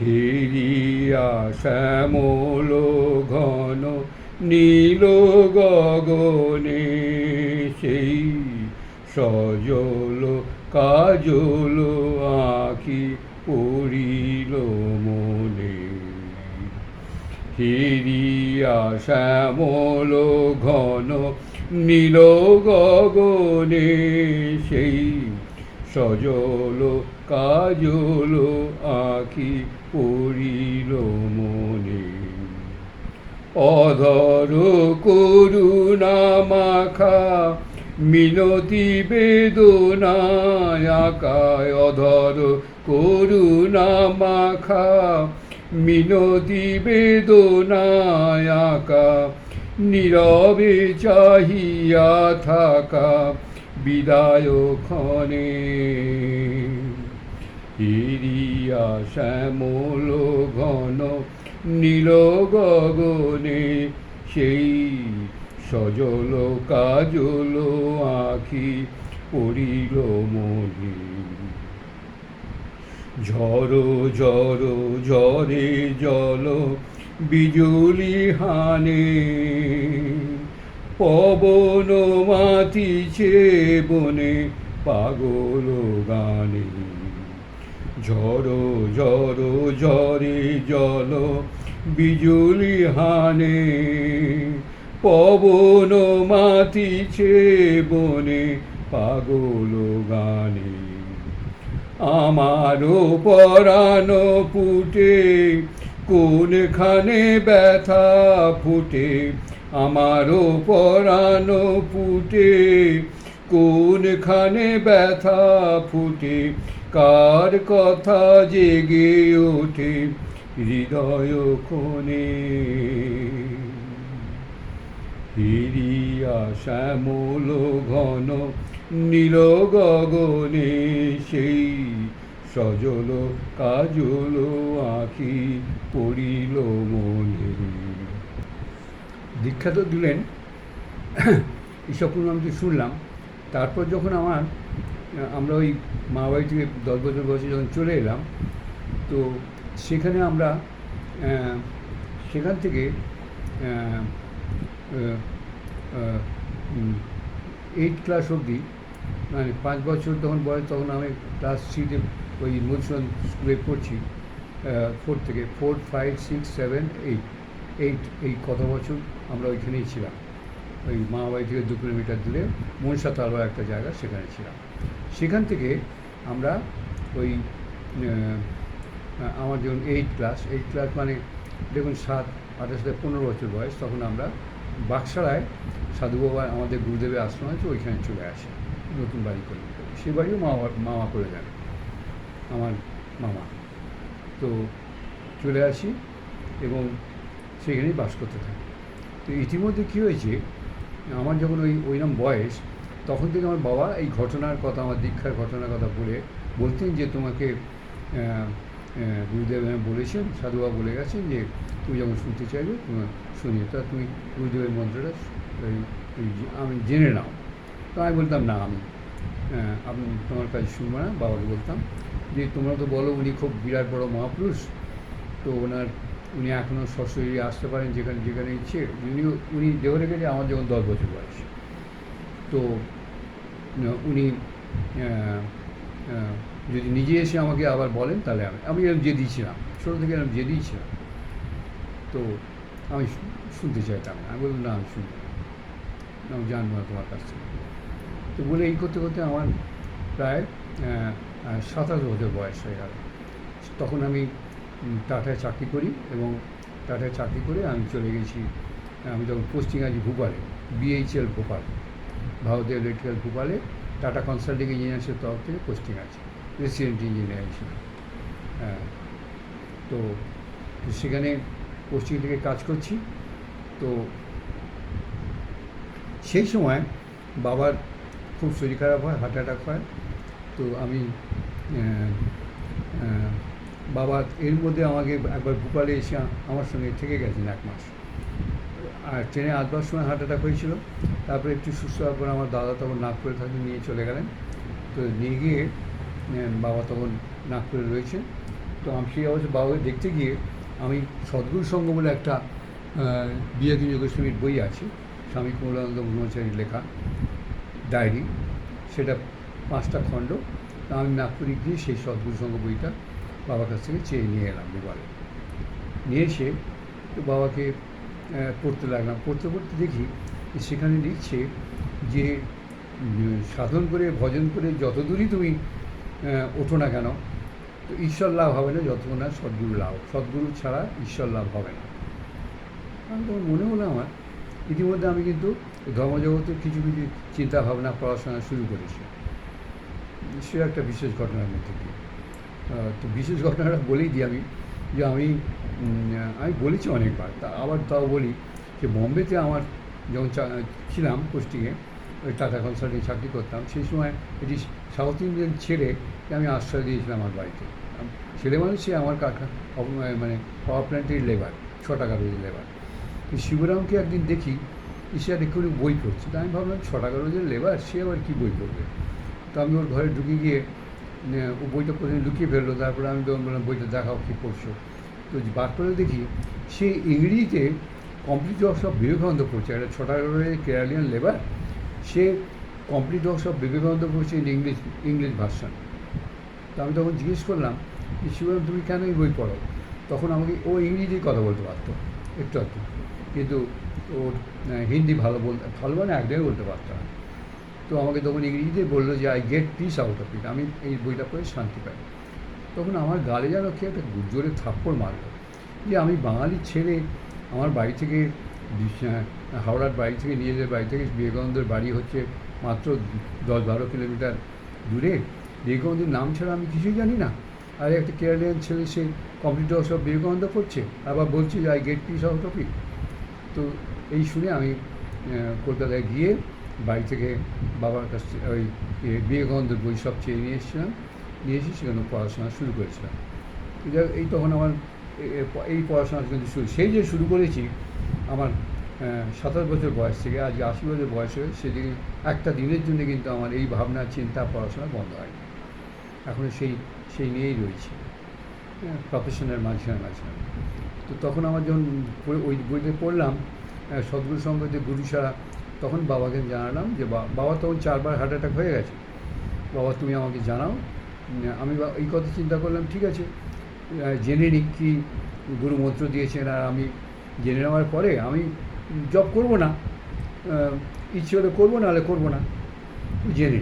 হিরিয়া শ্যামল ঘন নীল গগনে সেই সজল কাজল আঁকি পড়িল মনে। হিরিয়া শ্যামল ঘন নীল গগনে সেই সজল কাজল আঁকি পড়িল মনে। অধর করুণা মাখা মিনতি বেদনায় আকায় অধর করুণা মাখা মিনতি বেদনায় আকা নীরবে চাহিয়া থাকা বিদায় ক্ষণে। হিরিয়া শ্যামল ঘন নীল গগনে, সেই সজল কাজল আখি পড়িল মনে। ঝড় ঝড় ঝরে জল, বিজুলি হানে। পবন মাতিছে বনে পাগল গানে। ঝড় ঝড় ঝরে জল বিজুলি হানে। পবন মাতিছে বনে পাগল গানে। আমারও পরানো ফুটে কোনখানে ব্যথা ফুটে? আমারও পরানো ফুটে কোনখানে ব্যথা ফুটে? কার কথা জেগে ওঠে হৃদয় কোণে? হিরিয়া শ্যামল ঘন নীল গগনে, সেই সজল কাজল আঁখি পড়িল মনে দীক্ষা তো দিলেন এইসব আমি শুনলাম। তারপর যখন আমার, আমরা ওই মা বাড়ি থেকে দশ বছর বয়সে যখন চলে এলাম, তো সেখানে আমরা সেখান থেকে এইট ক্লাস অবধি মানে পাঁচ বছর তখন বয়স, তখন আমি ক্লাস থ্রিতে ওই মধুসূদন স্কুলে পড়ছি ফোর থেকে four five six seven eight eight এই কত বছর? আমরা ওইখানেই ছিলাম। ওই মা বাড়ি থেকে দু কিলোমিটার দূরে মনসা তালবা একটা জায়গা, সেখানে ছিলাম। সেখান থেকে আমরা ওই আমার যখন এইট ক্লাস এইট ক্লাস মানে দেখুন সাত, আঠাশ থেকে পনেরো বছর বয়স, তখন আমরা বাক্সারায় সাধু বাবা আমাদের গুরুদেবের আশ্রম আছে ওইখানে চলে আসি, নতুন বাড়ি করে সে বাড়িও মামা মামা করে দেন, আমার মামা। তো চলে আসি এবং সেখানেই বাস করতে থাকি। তো ইতিমধ্যে কী হয়েছে, আমার যখন ওই ওই ওইরকম বয়স, তখন থেকে আমার বাবা এই ঘটনার কথা, আমার দীক্ষার ঘটনার কথা বলে বলতেন যে তোমাকে গুরুদেব বলেছেন সাধুবা বলে গেছেন যে তুমি যখন শুনতে চাইবে, তোমার শুনিয়ে, তা তুমি গুরুদেবের মন্ত্রটা আমি জেনে নাও। তো আমি বলতাম, না, আমি আপনি তোমার কাছে শুনব না। বাবাকে বলতাম, যে তোমরা তো বলো, উনি খুব বিরাট বড় মহাপুরুষ। তো ওনার উনি এখনও সশরীরে আসতে পারেন যেখানে যেখানে ইচ্ছে। উনি উনি দেহ রেখেছে আমার যখন দশ বছর বয়স। তো উনি- যদি নিজে এসে আমাকে আবার বলেন তাহলে আমি আমি এরকম জেদি ছিলাম। ছোটো থেকে এরকম জেদি ছিলাম। তো, আমি শুনতে চাইতাম না। আমি বললাম, না, আমি শুনব না। আমি জানব না তোমার কাছ থেকে। তো বলে এই করতে করতে আমার প্রায় সাতাশ বছর বয়স হয়ে গেল। তখন আমি টাটায় চাকরি করি এবং টাটায় চাকরি করে আমি চলে গেছি, আমি যখন পোস্টিং আছি ভোপালে বিএইচএল ভোপাল, ভারতীয় ইলেকট্রিক্যাল ভোপালে, টাটা কনসাল্টিং ইঞ্জিনিয়ার্সের তরফ থেকে পোস্টিং আছে রেসিডেন্ট ইঞ্জিনিয়ার হিসেবে। হ্যাঁ তো সেখানে পোস্টিং থেকে কাজ করছি। তো সেই সময় বাবার খুব শরীর খারাপ হয় হার্ট অ্যাটাক হয়। তো আমি বাবা এর মধ্যে আমাকে একবার ভোপালে এসে আমার সঙ্গে থেকে গেছেন এক মাস। আর ট্রেনে আসবার সময় হার্ট অ্যাটাক হয়েছিল। তারপরে একটু সুস্থ হওয়ার পর আমার দাদা তখন নাগপুরে থাকতে নিয়ে চলে গেলেন। তো নিয়ে গিয়ে বাবা তখন নাগপুরে রয়েছেন। তো আমি সেই অবশ্য বাবাকে দেখতে গিয়ে আমি সদ্গুরু সঙ্গ বলে একটা বিয়োগী যোগস্বামীর বই আছে, স্বামী কমলানন্দ ব্রহ্মচারীর লেখা, ডায়েরি। সেটা পাঁচটা খণ্ড। আমি নাগপুরে গিয়ে সেই সদ্গুরু সঙ্গ বইটা বাবার কাছ থেকে চেয়ে নিয়ে এলাম এবারে নিয়ে এসে তো বাবাকে পড়তে লাগলাম। পড়তে পড়তে দেখি সেখানে লিখছে যে সাধন করে, ভজন করে যত দূরই তুমি ওঠো না কেন, তো ঈশ্বর লাভ হবে না যতক্ষণ না সদ্গুরু লাভ। সদ্গুরু ছাড়া ঈশ্বর লাভ হবে না। আমি তখন মনে হলো আমার, ইতিমধ্যে আমি কিন্তু ধর্মজগতের কিছু কিছু চিন্তাভাবনা, পড়াশোনা শুরু করেছি। সে একটা বিশেষ ঘটনার মধ্যে দিয়ে। তো বিশেষ ঘটনাটা বলেই দিই আমি, যে আমি আমি বলেছি অনেকবার, তা আবার তাও বলি যে বম্বেতে আমার যখন ছিলাম পোস্টিংয়ে ওই টাটা কনসাল্টিং চাকরি করতাম, সেই সময় এটি সাউথ ইন্ডিয়ান ছেড়ে আমি আশ্রয় দিয়েছিলাম আমার বাড়িতে। ছেলে মানে সে আমার কাকা মানে পাওয়ার প্ল্যান্টের লেবার ছ টাকা রোজের লেবার শিবরামকে একদিন দেখি সে আর একটু বই পড়ছে, তা আমি ভাবলাম ছ টাকা রোজের লেবার সে আবার কী বই পড়বে? তো আমি ওর ঘরে ঢুকে গিয়ে বইটা প্রথমে লুকিয়ে ফেলল, তারপরে আমি তখন বললাম, বইটা দেখাও, কী পড়ছো? তো বার করে দেখি, সে ইংরেজিতে কমপ্লিট অফ বিবেকানন্দ পড়ছে, একটা ছ টাকা কেরালিয়ান লেবার, সে কমপ্লিট অফ বিবেকানন্দ পড়ছে ইন ইংলিশ ইংলিশ ভার্সন। তো আমি তখন জিজ্ঞেস করলাম শিবরাম তুমি কেন এই বই পড়ো? তখন আমাকে ও ইংরেজি কথা বলতে পারতো একটু একটু কিন্তু ওর হিন্দি ভালো বলতে ভালো মানে একদমই বলতে পারতো না। তো আমাকে তখন ইংরেজিতে বলল যে I get peace out of it আমি এই বইটা পড়ে শান্তি পাই। তখন আমার গালে যেন কি একটা জোরে থাপ্পড় মারলো যে, আমি বাঙালি ছেড়ে আমার বাড়ি থেকে হাওড়ার বাড়ি থেকে নিজেদের বাড়ি থেকে বিবেকানন্দের বাড়ি হচ্ছে মাত্র দশ বারো কিলোমিটার দূরে। বিবেকানন্দের নাম ছাড়া আমি কিছুই জানি না। আর একটা কেরালিয়ান ছেলে, সে কম্পিউটার সব বিবেকানন্দ পড়ছে, আবার বলছে যে I get peace out of it তো এই শুনে আমি কলকাতায় গিয়ে বাড়ি থেকে বাবার কাছ থেকে ওই বিবেকানন্দের বই সব চেয়ে নিয়ে এসেছিলাম। নিয়ে এসে সেখানে পড়াশোনা শুরু করেছিলাম। এই তখন আমার এই পড়াশোনা কিন্তু শুরু, সেই যে শুরু করেছি, আমার সাতাশ বছর বয়স থেকে আজ আশি বছর বয়স হয়ে সেদিন একটা দিনের জন্য কিন্তু আমার এই ভাবনা, চিন্তা, পড়াশোনা বন্ধ হয়নি। এখনও সেই সেই নিয়েই রয়েছে। প্রফেশনের মাঝখানে মাঝখানে। তো তখন আমার যখন ওই বইটা পড়লাম সদ্গুরু সম্পর্কে গুরু ছাড়া তখন বাবাকে জানালাম যে বাবা তখন চারবার হার্ট অ্যাটাক হয়ে গেছে। বাবা, তুমি আমাকে জানাও। আমি এই কথা চিন্তা করলাম, ঠিক আছে জেনে নিই কি গুরু মন্ত্র দিয়েছেন আর আমি জেনে নেওয়ার পরে আমি জব করব না। ইচ্ছে হলে করব না হলে করব না। জেনে।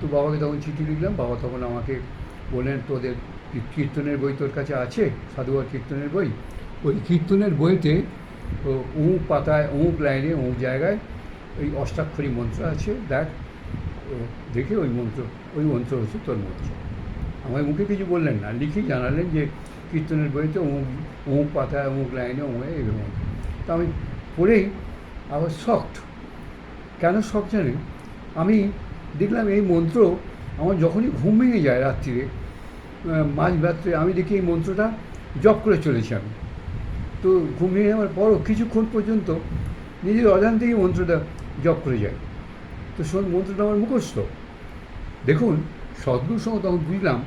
তো বাবাকে তখন চিঠি লিখলাম। বাবা তখন আমাকে বললেন, তোদের কীর্তনের বই তোর কাছে আছে? সাধুবার কীর্তনের বই? ওই কীর্তনের বইতে অমুক পাতায় অমুক লাইনে অমুক জায়গায় ওই অষ্টাক্ষরী মন্ত্র আছে। দেখ দেখে ওই মন্ত্র ওই মন্ত্র হচ্ছে তোর মন্ত্র। আমার মুখে কিছু বললেন না, লিখে জানালেন যে কীর্তনের বইতে অমুক পাতায় অমুক লাইনে অমুক এরকম তো আমি পড়েই আবার শক্ট। কেন শখ জানেন? আমি দেখলাম এই মন্ত্র আমার যখনই ঘুম ভেঙে যায় রাত্রিরে মাঝ রাত্রে আমি দেখি এই মন্ত্রটা জপ করে চলেছি আমি। তো ঘুম ভেঙে যাওয়ার পরও কিছুক্ষণ পর্যন্ত নিজের অজান্তেই মন্ত্রটা জপ করে যায়। তো শোন, মন্ত্রটা আমার মুখস্থ। দেখুন সদ্গুরুর সঙ্গে তখন বুঝলাম,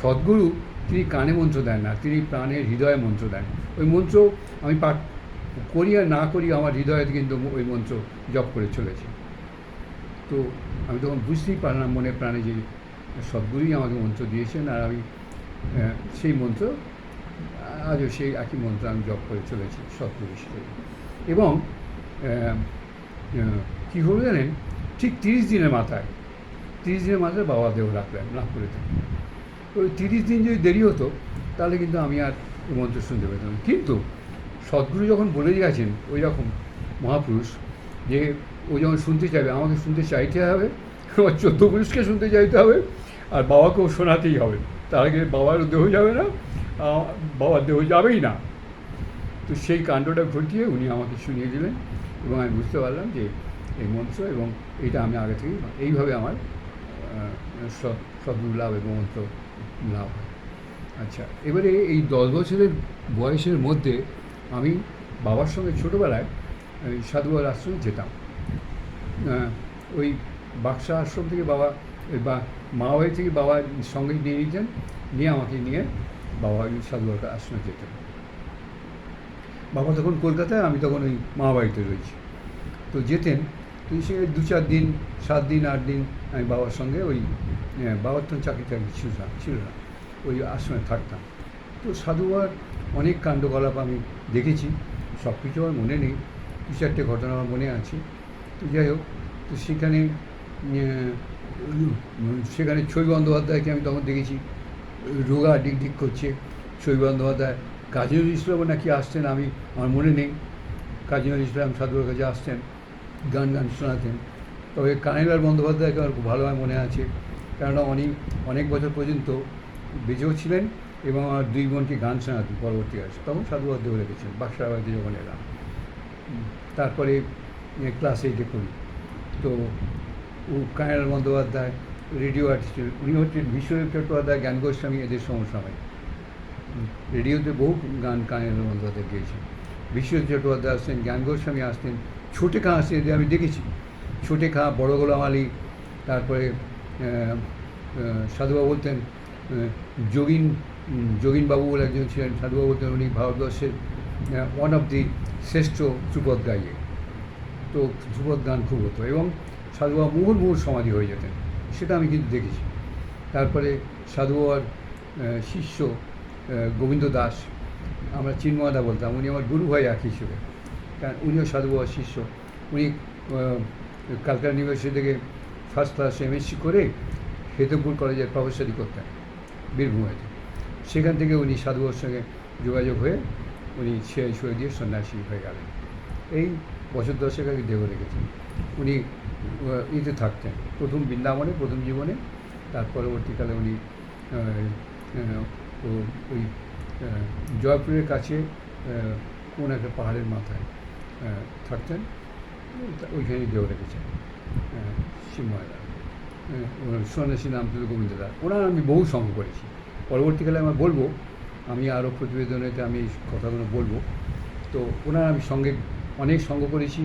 সদ্গুরু তিনি কানে মন্ত্র দেন না, তিনি প্রাণের হৃদয়ে মন্ত্র দেন। ওই মন্ত্র আমি পাঠ করি আর না করি আমার হৃদয়ে কিন্তু ওই মন্ত্র জপ করে চলেছে। তো আমি তখন বুঝতেই পারলাম মনে প্রাণে যে সদ্গুরুই আমাকে মন্ত্র দিয়েছেন আর আমি সেই মন্ত্র আজও সেই একই মন্ত্র আমি জপ করে চলেছি সদ্গুরু হিসেবে এবং কী হলো জানেন? ঠিক তিরিশ দিনের মাথায়, তিরিশ দিনের মাথায় বাবা দেহ রাখলেন নাগপুরে থেকে ওই তিরিশ দিন যদি দেরি হতো, তাহলে কিন্তু আমি আর এই মন্ত্র শুনতে পেতাম কিন্তু সদ্গুরু যখন বলে গেছেন ওই রকম মহাপুরুষ, যে ও যখন শুনতে চাইবে, আমাকে শুনতে চাইতে হবে, আমার চোদ্দ পুরুষকে শুনতে চাইতে হবে, আর বাবাকেও শোনাতেই হবে। তার আগে বাবার দেহ যাবে না দেহ যাবেই না। তো সেই কাণ্ডটা ঘটিয়ে উনি আমাকে শুনিয়ে দিলেন এবং আমি বুঝতে পারলাম যে এই মন্ত্র এবং এটা আমি আগে থেকেই এইভাবে আমার সদ্গুরু লাভ এবং মন্ত্র লাভ হয়। আচ্ছা এবারে এই দশ বছরের বয়সের মধ্যে আমি বাবার সঙ্গে ছোটোবেলায় ওই সাধুয়ার আশ্রমে যেতাম। ওই বাক্সা আশ্রম থেকে বাবা, বা মা বাড়ি থেকে বাবা সঙ্গে নিয়ে নিতেন, নিয়ে আমাকে নিয়ে বাবা ওই সাধুবাবার আশ্রমে যেতেন বাবা তখন কলকাতায়, আমি তখন ওই মামাবাড়িতে রয়েছি। তো যেতেন, তো সে দু চার দিন, সাত দিন, আট দিন আমি বাবার সঙ্গে ওই বাবার তো চাকরি টাকরি ছিল না ছিল না, ওই আশ্রমে থাকতাম। তো সাধুবার অনেক কাণ্ডকলাপ আমি দেখেছি, সব কিছু আমার মনে নেই, দু চারটে ঘটনা আমার মনে আছে। তো যাই হোক, তো সেখানে সেখানে ছবি বন্দ্যোপাধ্যায়কে আমি তখন দেখেছি। রোগা ডিক ডিক করছে। ছবি বন্দ্যোপাধ্যায় কাজী নজরুল ইসলামও নাকি আসতেন আমি, আমার মনে নেই। কাজী নজরুল ইসলাম সাধুর কাছে আসতেন গান গান শোনাতেন। তবে কানাইলাল বন্দ্যোপাধ্যায়কে আমার খুব ভালোভাবে মনে আছে। কেননা উনি অনেক বছর পর্যন্ত বেঁচেও ছিলেন এবং আমার দুই বোনকে গান শোনাতেন পরবর্তীকালে তখন সাধুবাদ্দেও গেছেন বাক্সাবাদে যখন এলাম। তারপরে ক্লাস এইটে করি তো ও কানাইলাল বন্দ্যোপাধ্যায় রেডিও আর্টিস্ট উনি হচ্ছেন বিশ্বদেব চট্টোপাধ্যায়, জ্ঞান গোস্বামী, এদের সমসাময়িক। রেডিওতে বহু গান কানাইলাল বন্দ্যোপাধ্যায় গেয়েছেন। বিশ্বদেব চট্টোপাধ্যায় আসতেন, জ্ঞান গোস্বামী আসতেন। ছোটে খাঁ আসতেন, এদের আমি দেখেছি। ছোটে খাঁ, বড় গোলাম আলী, তারপরে সাধুবাবু বলতেন যোগিন যোগিনবাবু বলে একজন ছিলেন, সাধুবাবু বলতেন উনি ভারতবর্ষের ওয়ান অফ দি শ্রেষ্ঠ ধ্রুপদ গাইয়ে। তো ধ্রুপদ গান খুব হতো এবং সাধুবাবা মুহুর মুহুর সমাধি হয়ে যেতেন। সেটা আমি কিন্তু দেখেছি। তারপরে আহ, শিষ্য গোবিন্দ দাস আমরা চিন্ময়দা বলতাম উনি আমার গুরু ভাই এক হিসেবে কারণ উনিও সাধুবাবার শিষ্য। উনি কালকাটা ইউনিভার্সিটি থেকে ফার্স্ট ক্লাস এমএসসি করে হেতমপুর কলেজের প্রফেসরি করতেন বীরভূমেতে সেখান থেকে উনি সাধুবাবার সঙ্গে যোগাযোগ হয়ে উনি ছেড়ে ছুঁড়ে দিয়ে সন্ন্যাসী হয়ে গেলেন। এই বছর দশেক আগে দেহ রেখেছেন। উনি ইতে থাকতেন। প্রথম বৃন্দাবনে, প্রথম জীবনে তার পরবর্তীকালে উনি ওই জয়পুরের কাছে কোন একটা পাহাড়ের মাথায় থাকতেন। তা ওইখানেই দেহ রেখেছেন ওনার সন্ন্যাসী নাম ছিল গোবিন্দদা ওনার আমি বহু সঙ্গ করেছি। পরবর্তীকালে আমি বলব, আমি আরও প্রতিবেদনেতে আমি এই কথাগুলো বলব। তো ওনার আমি সঙ্গে অনেক সঙ্গ করেছি।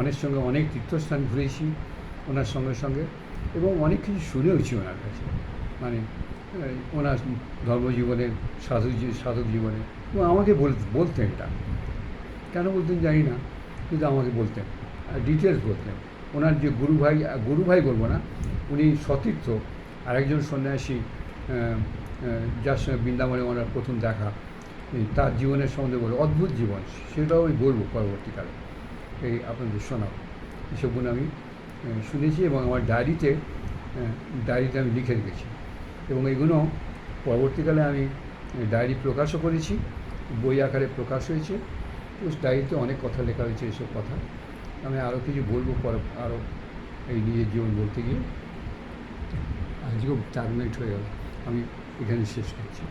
অনেক সঙ্গে অনেক তীর্থস্থান ঘুরেছি ওনার সঙ্গে সঙ্গে এবং অনেক কিছু শুনেওছি ওনার কাছে। মানে ওনার ধর্মজীবনের সাধু সাধক জীবনে এবং আমাকে বল, বলতেন এটা। কেন বলতেন জানি না, কিন্তু আমাকে বলতেন ডিটেলস বলতেন। ওনার যে গুরু ভাই গুরু ভাই বলব না, উনি সতীর্থ। আরেকজন সন্ন্যাসী যার সঙ্গে বৃন্দাবনে ওনার প্রথম দেখা তার জীবনের সম্বন্ধে বলব, অদ্ভুত জীবন, সেটাও আমি বলব পরবর্তীকালে। এই আপনাদের শোনাবো। এসবগুলো আমি শুনেছি এবং আমার ডায়েরিতে ডায়েরিতে আমি লিখে রেখেছি। এবং এগুলো পরবর্তীকালে আমি ডায়েরি প্রকাশও করেছি, বই আকারে প্রকাশ হয়েছে। ডায়েরিতে অনেক কথা লেখা হয়েছে এসব কথা। আমি আরও কিছু বলব পর, আরও এই নিজের জীবন বলতে গিয়ে। আজকেও চার মিনিট হয়ে গেল। আমি এখানে শেষ করছি।